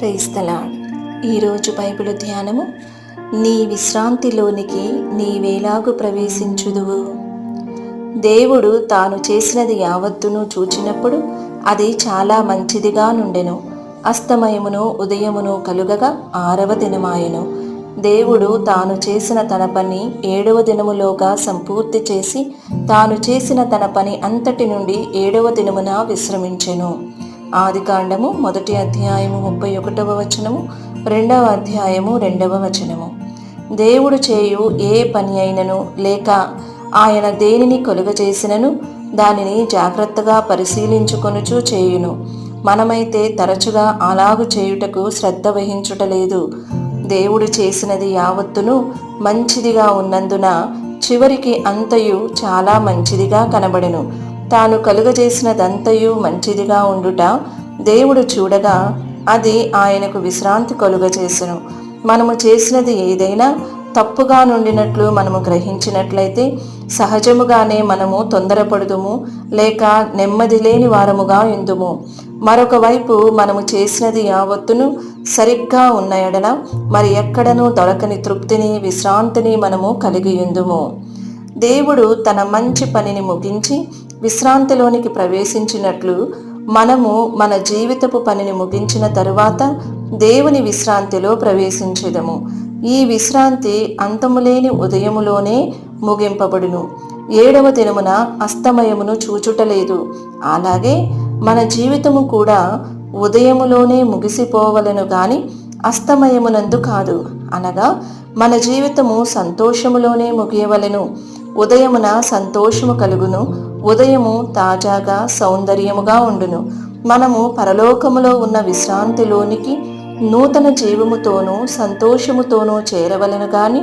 క్రైస్తలా ఈరోజు బైబిల్ ధ్యానము నీ విశ్రాంతిలోనికి నీవేలాగు ప్రవేశించుదువు. దేవుడు తాను చేసినది యావత్తును చూచినప్పుడు అది చాలా మంచిదిగా నుండెను. అస్తమయమును ఉదయమును కలుగగా ఆరవ దినమాయెను. దేవుడు తాను చేసిన తన పని ఏడవ దినములోగా సంపూర్తి చేసి తాను చేసిన తన పని అంతటి నుండి ఏడవ దినమున విశ్రమించెను. ఆదికాండము మొదటి అధ్యాయము ముప్పై ఒకటవ వచనము రెండవ అధ్యాయము రెండవ వచనము. దేవుడు చేయు ఏ పని అయినను లేక ఆయన దేనిని కొలుగజేసినను దానిని జాగ్రత్తగా పరిశీలించుకొనుచూ చేయును. మనమైతే తరచుగా అలాగు చేయుటకు శ్రద్ధ వహించుటలేదు దేవుడు చేసినది యావత్తును మంచిదిగా ఉన్నందున చివరికి అంతయు చాలా మంచిదిగా కనబడెను. తాను కలుగజేసినదంతయు మంచిదిగా ఉండుట దేవుడు చూడగా అది ఆయనకు విశ్రాంతి కలుగజేసెను. మనము చేసినది ఏదైనా తప్పుగా నుండినట్లు మనము గ్రహించినట్లయితే సహజముగానే మనము తొందరపడుదుము లేక నెమ్మది లేని వారముగా ఇందుము మరొక వైపు మనము చేసినది యావత్తును సరిగ్గా ఉన్న ఎడల మరి ఎక్కడనూ దొరకని తృప్తిని విశ్రాంతిని మనము కలిగి ఉందుము దేవుడు తన మంచి పనిని ముగించి విశ్రాంతిలోనికి ప్రవేశించినట్లు మనము మన జీవితపు పనిని ముగించిన తరువాత దేవుని విశ్రాంతిలో ప్రవేశించేదము. ఈ విశ్రాంతి అంతములేని ఉదయములోనే ముగింపబడును. ఏడవ దినమున అస్తమయమును చూచుటలేదు. అలాగే మన జీవితము కూడా ఉదయములోనే ముగిసిపోవలను గాని అస్తమయమునందు కాదు. అనగా మన జీవితము సంతోషములోనే ముగియవలెను. ఉదయమున సంతోషము కలుగును. ఉదయము తాజాగా సౌందర్యముగా ఉండును. మనము పరలోకములో ఉన్న విశ్రాంతిలోనికి నూతన జీవముతోనూ సంతోషముతోనూ చేరవలను గాని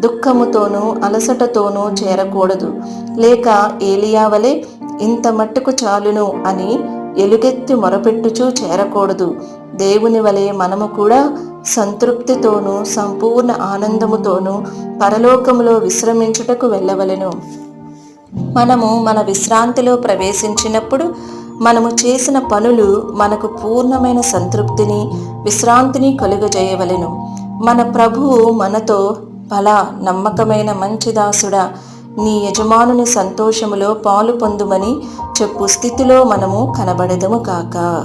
దుఃఖముతోనూ అలసటతోనూ చేరకూడదు. లేక ఏలియావలే ఇంత మట్టుకు చాలును అని ఎలుగెత్తి మొరపెట్టుచూ చేరకూడదు. దేవుని వలె మనము కూడా సంతృప్తితోనూ సంపూర్ణ ఆనందముతోనూ పరలోకములో విశ్రమించుటకు వెళ్ళవలెను. మనము మన విశ్రాంతిలో ప్రవేశించినప్పుడు మనము చేసిన పనులు మనకు పూర్ణమైన సంతృప్తిని విశ్రాంతిని కలుగజేయవలెను. మన ప్రభువు మనతో బలా నమ్మకమైన మంచి దాసుడా. నీ యజమానుని సంతోషములో పాలు పొందుమని చెప్పు స్థితిలో మనము కనబడదము కాక